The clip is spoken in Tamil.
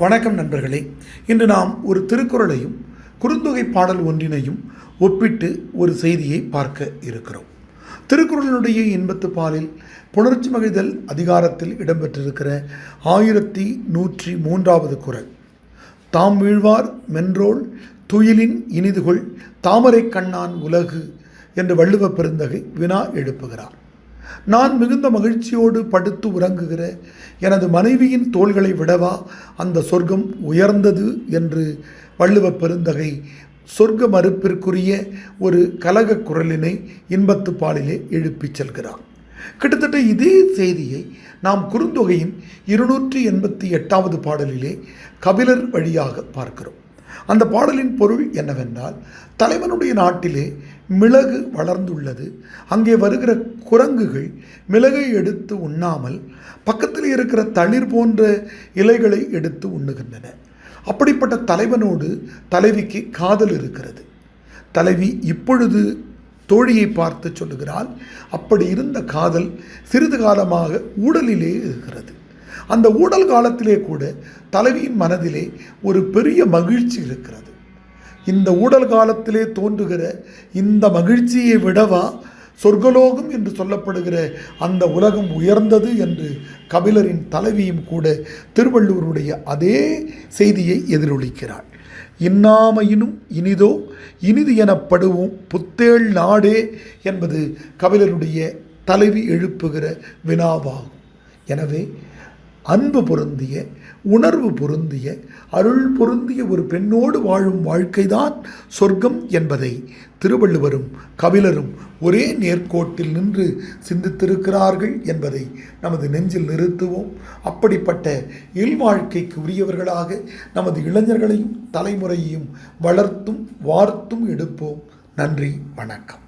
வணக்கம் நண்பர்களே. இன்று நாம் ஒரு திருக்குறளையும் குறுந்தொகை பாடல் ஒன்றினையும் ஒப்பிட்டு ஒரு செய்தியை பார்க்க இருக்கிறோம். திருக்குறளினுடைய இன்பத்து பாலில் புணர்ச்சி மகிழ்தல் அதிகாரத்தில் இடம்பெற்றிருக்கிற ஆயிரத்தி நூற்றி மூன்றாவது குறள் தாம் வீழ்வார் மென்றோள் துயிலின் இனிதுகொள் தாமரை கண்ணான் உலகு என்று வள்ளுவ பெருந்தகை வினா எழுப்புகிறார். நான் மிகுந்த மகிழ்ச்சியோடு படுத்து உறங்குகிற எனது மனைவியின் தோள்களை விடவா? அந்த சொர்க்கம் உயர்ந்தது என்று வள்ளுவ பெருந்தகை சொர்க்க மறுப்பிற்குரிய ஒரு கலக குரலினை இன்பத்து பாலிலே எழுப்பிச் செல்கிறார் கிட்டத்தட்ட இதே செய்தியை நாம் குறுந்தொகையின் இருநூற்றி எண்பத்தி எட்டாவது பாடலிலே கபிலர் வழியாக பார்க்கிறோம். அந்த பாடலின் பொருள் என்னவென்றால் தலைவனுடைய நாட்டிலே மிளகு வளர்ந்துள்ளது. அங்கே வருகிற குரங்குகள் மிளகை எடுத்து உண்ணாமல் பக்கத்தில் இருக்கிற தளிர் போன்ற இலைகளை எடுத்து உண்ணுகின்றன. அப்படிப்பட்ட தலைவனோடு தலைவிக்கு காதல் இருக்கிறது. தலைவி இப்பொழுது தோழியை பார்த்து சொல்லுகிறாள் அப்படி இருந்த காதல் சிறிது காலமாக ஊடலிலே இருக்கிறது. அந்த ஊடல் காலத்திலே கூட தலைவியின் மனதிலே ஒரு பெரிய மகிழ்ச்சி இருக்கிறது. இந்த ஊடல் காலத்திலே தோன்றுகிற இந்த மகிழ்ச்சியை விடவா சொர்க்கலோகம் என்று சொல்லப்படுகிற அந்த உலகம் உயர்ந்தது என்று கபிலரின் தலைவியும் கூட திருவள்ளுவருடைய அதே செய்தியை எதிரொலிக்கிறாள். இன்னாமையினும் இனிதோ இனிது எனப்படுவோம் புத்தேள் நாடே என்பது கபிலருடைய தலைவி எழுப்புகிற வினாவாகும். எனவே அன்பு பொருந்திய உணர்வு பொருந்திய அருள் பொருந்திய ஒரு பெண்ணோடு வாழும் வாழ்க்கைதான் சொர்க்கம் என்பதை திருவள்ளுவரும் கபிலரும் ஒரே நேர்கோட்டில் நின்று சிந்தித்திருக்கிறார்கள் என்பதை நமது நெஞ்சில் நிறுத்துவோம். அப்படிப்பட்ட இல்வாழ்க்கைக்கு உரியவர்களாக நமது இளைஞர்களையும் தலைமுறையையும் வளர்த்தும் வார்த்தும் எடுப்போம். நன்றி வணக்கம்.